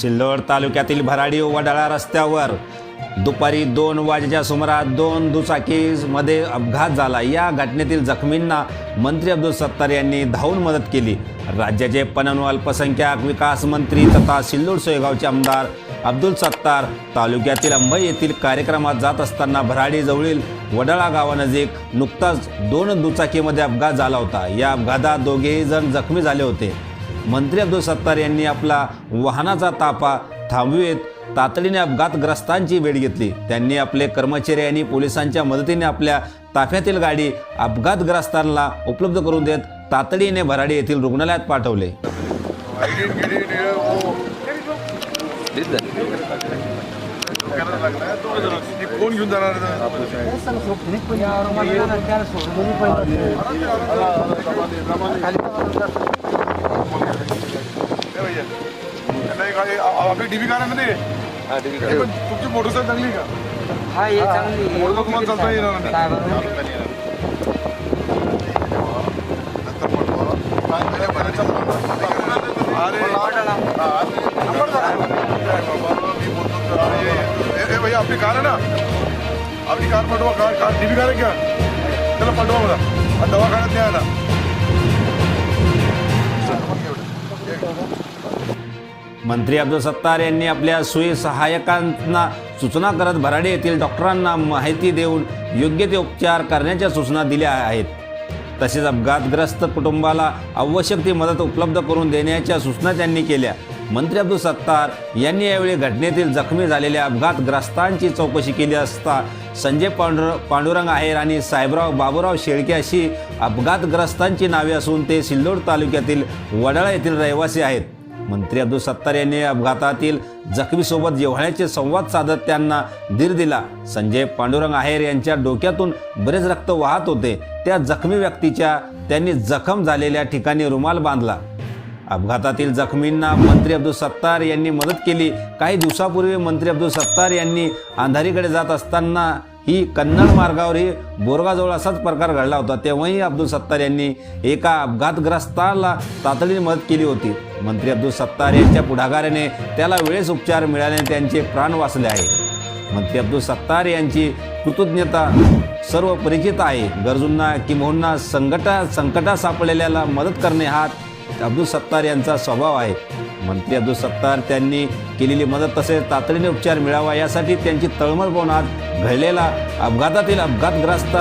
सिल्लोड तालुक्यातील भराडी वडाळा रस्त्यावर दुपारी दोन वाजेच्या सुमारास दोन दुचाकीमध्ये अपघात झाला. या घटनेतील जखमींना मंत्री अब्दुल सत्तार यांनी धावून मदत केली. राज्याचे पणन व अल्पसंख्याक विकास मंत्री तथा सिल्लोड सोयगावचे आमदार अब्दुल सत्तार तालुक्यातील अंबई येथील कार्यक्रमात जात असताना भराडीजवळील वडाळा गावानजीक नुकताच दोन दुचाकीमध्ये अपघात झाला होता. या अपघातात दोघेही जण जखमी झाले होते. मंत्री अब्दुल सत्तार यांनी आपला वाहनाचा ताफा थांबवित तातडीने अपघातग्रस्तांची वेळ घेतली. त्यांनी आपले कर्मचारी आणि पोलिसांच्या मदतीने आपल्या ताफ्यातील गाडी अपघातग्रस्तांना उपलब्ध करून देत तातडीने भराडी येथील रुग्णालयात पाठवले. कोण घेऊन जाणार आपली डीबी कार आहे ना ते हे पण तुमची मोटरसायकल चांगली आहे का। हा हे चांगली आहे. मोटर तुम्हाला चालता येणार नाही काय बरं? अरे। ए भैया आपली कार आहे ना? आपली कार पाठवा कार कार डीबी कार आहे का त्याला पाठवा मला आणि दवाखान्यात न्या ना मंत्री अब्दुल सत्तार यांनी आपल्या सोयी सूचना करत भराडे येथील डॉक्टरांना माहिती देऊन योग्य ते उपचार करण्याच्या सूचना दिल्या आहेत. तसेच अपघातग्रस्त कुटुंबाला आवश्यक ती मदत उपलब्ध करून देण्याच्या सूचना त्यांनी केल्या. मंत्री अब्दुल सत्तार यांनी यावेळी घटनेतील जखमी झालेल्या अपघातग्रस्तांची चौकशी केली असता संजय पांडुर पांडुरंग आहेर आणि साहेबराव बाबूराव शेळके अशी अपघातग्रस्तांची नावे असून ते सिल्लोड तालुक्यातील वडाळा येथील रहिवासी आहेत. मंत्री अब्दुल सत्तार यांनी अपघातातील जखमीसोबत जेव्हाळ्याचे संवाद साधत त्यांना धीर दिला. संजय पांडुरंग आहेर यांच्या डोक्यातून बरेच रक्त वाहत होते. त्या जखमी व्यक्तीच्या त्यांनी जखम झालेल्या ठिकाणी रुमाल बांधला. अपघातातील जखमींना मंत्री अब्दुल सत्तार यांनी मदत केली. काही दिवसापूर्वी मंत्री अब्दुल सत्तार यांनी अंधारीकडे जात असताना ही कन्नड मार्गावरही बोरगाजवळ असाच प्रकार घडला होता. तेव्हाही अब्दुल सत्तार यांनी एका अपघातग्रस्ताला तातडीने मदत केली होती. मंत्री अब्दुल सत्तार यांच्या पुढाकाराने त्याला वेळेस उपचार मिळाल्याने त्यांचे प्राण वाचले आहे. मंत्री अब्दुल सत्तार यांची कृतज्ञता सर्व परिचित आहे. गरजूंना किंबहुना संकटा संकटात सापडलेल्याला मदत करणे हा अब्दुल सत्तार यांचा स्वभाव आहे. म्हणते अब्दुल सत्तार त्यांनी केलेली मदत तसेच तातडीने उपचार मिळावा यासाठी त्यांची तळमळ पाहून आज घडलेला अपघातातील अपघातग्रस्त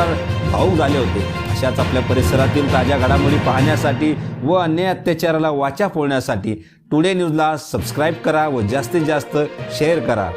भाऊक झाले होते. अशाच आपल्या परिसरातील ताज्या घडामोडी पाहण्यासाठी व अन्याय अत्याचाराला वाचा फोडण्यासाठी टुडे न्यूजला सबस्क्राईब करा व जास्तीत जास्त शेअर करा.